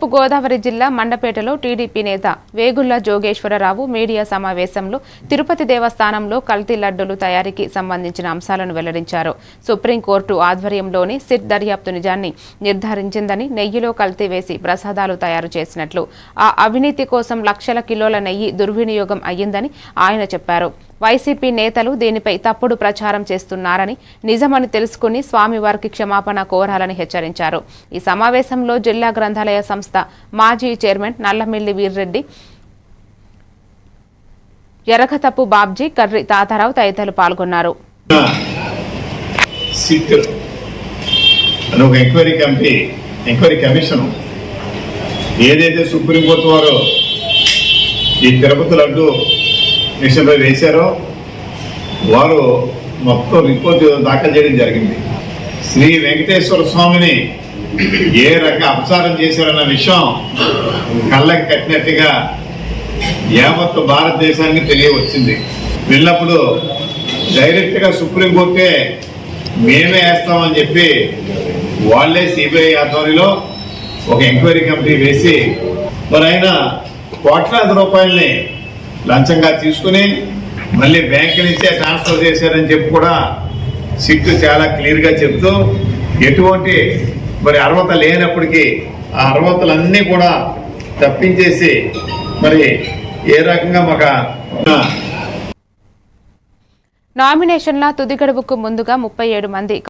తూర్పుగోదావరి జిల్లా మండపేటలో టీడీపీ నేత వేగుళ్ళ జోగేశ్వరరావు మీడియా సమావేశంలో తిరుపతి దేవస్థానంలో కల్తీ లడ్డూలు తయారీకి సంబంధించిన అంశాలను వెల్లడించారు. సుప్రీంకోర్టు ఆధ్వర్యంలోని సిట్ దర్యాప్తు నిజాన్ని నిర్ధారించిందని నెయ్యిలో కల్తీ వేసి ప్రసాదాలు తయారు చేసినట్లు ఆ అవినీతి కోసం లక్షల కిలోల నెయ్యి దుర్వినియోగం అయ్యిందని ఆయన చెప్పారు. వైసీపీ నేతలు దీనిపై తప్పుడు ప్రచారం చేస్తున్నారని నిజమని తెలుసుకుని స్వామివారికి క్షమాపణ కోరాలని హెచ్చరించారు. ఈ సమావేశంలో జిల్లా గ్రంథాలయ సంస్థ మాజీ చైర్మన్ నల్లమిల్లి వీర్రెడ్డి ఎరగతప్పు బాబ్జీ కర్రి తాతారావు తదితరులు పాల్గొన్నారు. ఒక ఎంక్వైరీ కమిటీ ఎంక్వైరీ కమిషన్ ఏదైతే సుప్రీంకోర్టు వారు ఈ తిరుపతి లడ్డు విషయంపై వేశారో వారు మొత్తం రిపోర్ట్ దాఖలు చేయడం జరిగింది. శ్రీ వెంకటేశ్వర స్వామిని ఏ రకంగా అపసారం చేశారన్న విషయం కళ్ళకి కట్టినట్టుగా యావత్ భారతదేశానికి తెలియవచ్చింది. వెళ్ళినప్పుడు డైరెక్ట్గా సుప్రీంకోర్టే మేమే వేస్తామని చెప్పి వాళ్ళే సిబిఐ ఆధ్వర్యంలో ఒక ఎంక్వైరీ కమిటీ వేసి మరి ఆయన కోట్లాది రూపాయలని లంచంగా తీసుకుని మళ్ళీ బ్యాంకు నుంచే ట్రాన్స్ఫర్ చేశారని చెప్పి కూడా సిట్ చాలా క్లియర్గా చెప్తూ ఎటువంటి మరి అర్హత లేనప్పటికీ ఆ అర్హతలన్నీ కూడా తప్పించేసి మరి ఏ రకంగా మాకు నామినేషన్ల తుది గడువుకు ముందుగా ముప్పై ఏడు మంది